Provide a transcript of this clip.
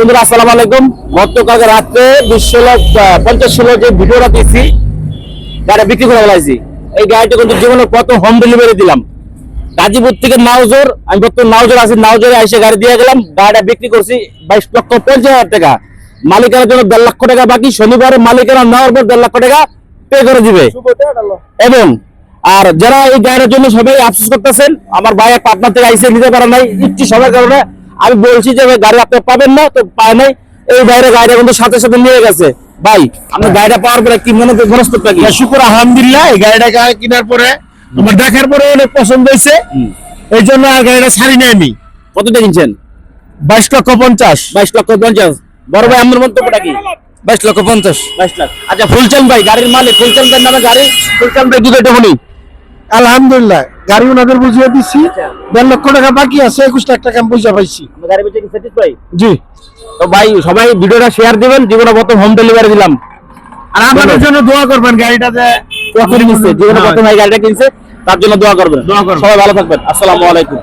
বন্ধুরা আলাইকুম। রাত্রে পঞ্চাশ ষোলো যে ভিডিওটা দিয়েছি, গাড়ি বিক্রি করে এই গাড়িটা কিন্তু জীবনে প্রথম হোম ডেলিভারি দিলাম। গাজীপুর থেকে আমি আছি এসে গাড়ি দিয়ে গেলাম, গাড়িটা বিক্রি করছি বাইশ লক্ষ পঞ্চাশ হাজার টাকা। মালিকের জন্য দেড় লক্ষ টাকা বাকি, শনিবার মালিকেরা নেওয়ার পর দেড় লক্ষ টাকা পে করে দিবে। এবং, আর যারা এই গাড়ির জন্য সবাই আফসোস করতেছেন, আমার ভাই পার্টনার থেকে আইসে নিতে পারে নাই, ইচ্ছি সবার কারণে আমি বলছি যে গাড়ি আপনি পাবেন না তো পায় নাই। এই বাইরে গাড়িটা কিন্তু সাথে সাথে নিয়ে গেছে। ভাই আপনার গাড়িটা পাওয়ার পরে কি মনে মনস্তত্ব কি শুক্র আলহামদুলিল্লাহ এই গাড়িটা কেনার পরে আমার দেখার পরে অনেক পছন্দ হয়েছে। এই জন্য আর গাড়িটা ছাড়ি নাই আমি কতটা কিনছেন? বাইশ লক্ষ পঞ্চাশ। বাইশ লক্ষ পঞ্চাশ। বড় ভাই আমার মন্তব্যটা কি? বাইশ লক্ষ পঞ্চাশ। বাইশ লাখ। আচ্ছা ফুলচান ভাই গাড়ির মালিক ফুলচান ভাই নামে গাড়ি? ফুলচান ভাই দুটো টুকুনি আলহামদুলিল্লাহ। গাড়ি ওনাদের বুঝিয়ে দিচ্ছি দেড় লক্ষ টাকা বাকি আছে একুশ লাখ টাকা আমি বুঝে পাইছি গাড়ি বেচে কি স্যাটিসফাই জি। তো ভাই সবাই ভিডিওটা শেয়ার দিবেন জীবনে প্রথম হোম ডেলিভারি দিলাম। আর আমাদের জন্য দোয়া করবেন গাড়িটাতে করে নিচ্ছে জীবনে প্রথম এই গাড়িটা কিনছে তার জন্য দোয়া করবেন। দোয়া করবেন। সবাই ভালো থাকবেন। আসসালামু আলাইকুম।